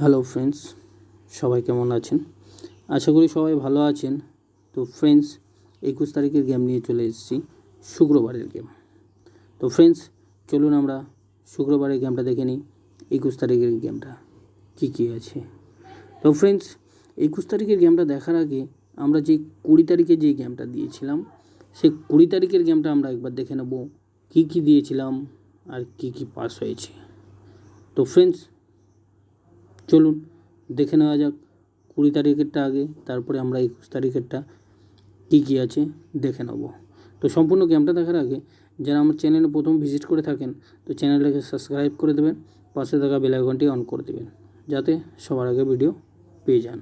Hello friends সবাই কেমন আছেন? আশা করি সবাই ভালো আছেন। তো ফ্রেন্ডস একুশ তারিখের গেম নিয়ে চলে এসেছি, শুক্রবারের গেম তো ফ্রেন্ডস চলুন আমরা শুক্রবারের গেমটা দেখে নিই, একুশ তারিখের গেমটা কী কী আছে। তো ফ্রেন্ডস একুশ তারিখের গেমটা দেখার আগে আমরা যে কুড়ি তারিখে যে গেমটা দিয়েছিলাম, সেই কুড়ি তারিখের গেমটা আমরা একবার দেখে নেব, কী কী দিয়েছিলাম, আর কী কী পাস হয়েছে। তো ফ্রেন্ডস চলুন, দেখে নেওয়া যাক কুড়ি তারিখেরটা আগে, তারপরে আমরা একুশ তারিখেরটা কী কী আছে দেখে নেব। তো সম্পূর্ণ গেমটা দেখার আগে, যারা আমার চ্যানেলে প্রথম ভিজিট করে থাকেন, তো চ্যানেলটাকে সাবস্ক্রাইব করে দেবেন, পাশে থাকা বেল আইকনটি অন করে দেবেন, যাতে সবার আগে ভিডিও পেয়ে যান।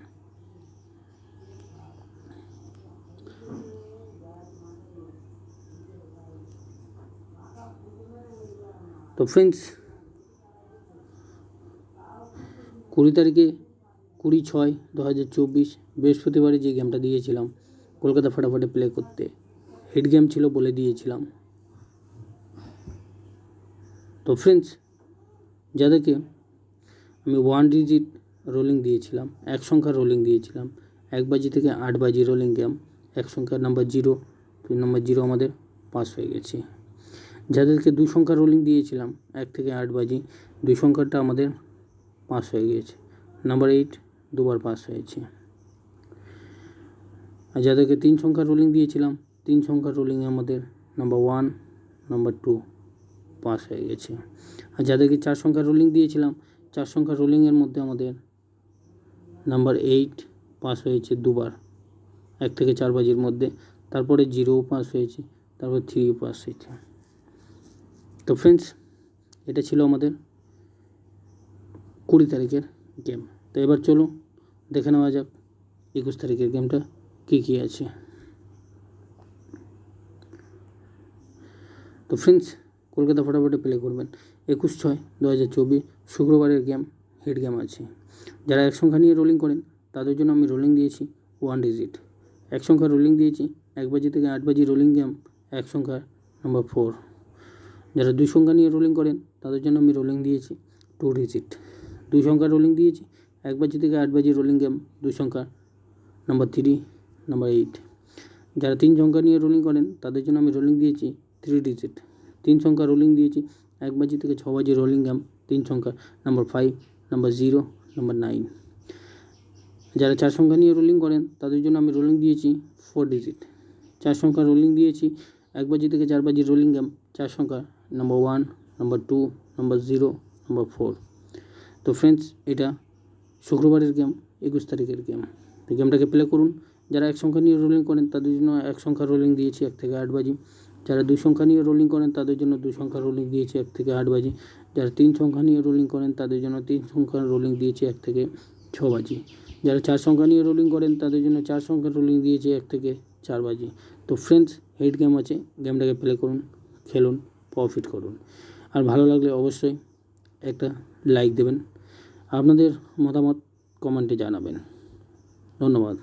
তো ফ্রেন্ডস কুড়ি তারিখে কুড়ি ছয় দু হাজার চব্বিশ বৃহস্পতিবারে যে গেমটা দিয়েছিলাম, কলকাতা ফাটাফাটি প্লে করতে। হিট গেম ছিল বলে দিয়েছিলাম। তো ফ্রেন্ডস যাদেরকে আমি ওয়ান ডিজিট রোলিং দিয়েছিলাম, এক সংখ্যার রোলিং দিয়েছিলাম, এক বাজি থেকে আট বাজি রোলিং গেম এক সংখ্যার নাম্বার জিরো তিন নম্বর জিরো আমাদের পাস হয়ে গেছে। যাদেরকে দুই সংখ্যার রোলিং দিয়েছিলাম, এক থেকে আট বাজি, দুই সংখ্যাটা আমাদের পাস হয়ে গিয়েছে। নাম্বার এইট দুবার পাস হয়েছে। আর যাদেরকে তিন সংখ্যার রোলিং দিয়েছিলাম, তিন সংখ্যার রোলিংয়ে আমাদের number one number two pass হয়ে গেছে। আর যাদেরকে চার সংখ্যার রোলিং দিয়েছিলাম, চার সংখ্যার রোলিংয়ের মধ্যে আমাদের নাম্বার এইট পাস হয়েছে দুবার। এক থেকে চার বাজির মধ্যে। তারপরে জিরো পাস হয়েছে, তারপর থ্রি পাস হয়েছে। তো ফ্রেন্ডস এটা ছিল আমাদের কুড়ি তারিখের গেম তো এবার চলো দেখে নেওয়া যাক একুশ তারিখের গেমটা কী কী আছে। তো ফ্রেন্ডস কলকাতা ফটাফটে প্লে করবেন। একুশ ছয় দু হাজার চব্বিশ শুক্রবারের গেম হিট গেম আছে। যারা এক সংখ্যা নিয়ে রোলিং করেন, তাদের জন্য আমি রোলিং দিয়েছি ওয়ান ডিজিট এক সংখ্যা রোলিং দিয়েছি, এক বাজি থেকে আট বাজি রোলিং গেম এক সংখ্যা নাম্বার ফোর যারা দুই সংখ্যা নিয়ে রোলিং করেন, তাদের জন্য আমি রোলিং দিয়েছি টু ডিজিট দুই সংখ্যা রোলিং দিয়েছি। এক বাজি থেকে আট বাজি রোলিং গেম দুই সংখ্যা। নাম্বার থ্রি নাম্বার এইট যারা তিন সংখ্যা নিয়ে রোলিং করেন, তাদের জন্য আমি রোলিং দিয়েছি থ্রি ডিজিট তিন সংখ্যা রোলিং দিয়েছি, এক বাজি থেকে ছ বাজি রোলিং গেম তিন সংখ্যা। Number five number zero number nine যারা চার সংখ্যা নিয়ে রোলিং করেন, তাদের জন্য আমি রোলিং দিয়েছি ফোর ডিজিট চার সংখ্যা রোলিং দিয়েছি, এক বাজি থেকে চার বাজি রোলিং গেম চার সংখ্যা। Number one number two number zero number four তো ফ্রেন্ডস এটা শুক্রবারের গেম একুশ তারিখের গেম তো গেমটাকে প্লে করুন। যারা এক সংখ্যা নিয়ে রোলিং করেন, তাদের জন্য এক সংখ্যা রোলিং দিয়েছি এক থেকে আট বাজি। যারা দুই সংখ্যা নিয়ে রোলিং করেন, তাদের জন্য দুই সংখ্যা রোলিং দিয়েছি এক থেকে আট বাজি। যারা তিন সংখ্যা নিয়ে রোলিং করেন, তাদের জন্য তিন সংখ্যা রোলিং দিয়েছি এক থেকে ছ বাজি। যারা চার সংখ্যা নিয়ে রোলিং করেন, তাদের জন্য চার সংখ্যা রোলিং দিয়েছি এক থেকে চার বাজি। তো ফ্রেন্ডস হিট গেম আছে গেমটাকে প্লে করুন, খেলুন প্রফিট করুন। আর ভালো লাগলে অবশ্যই একটা লাইক দেবেন। আপনাদের মতামত কমেন্টে জানাবেন। ধন্যবাদ।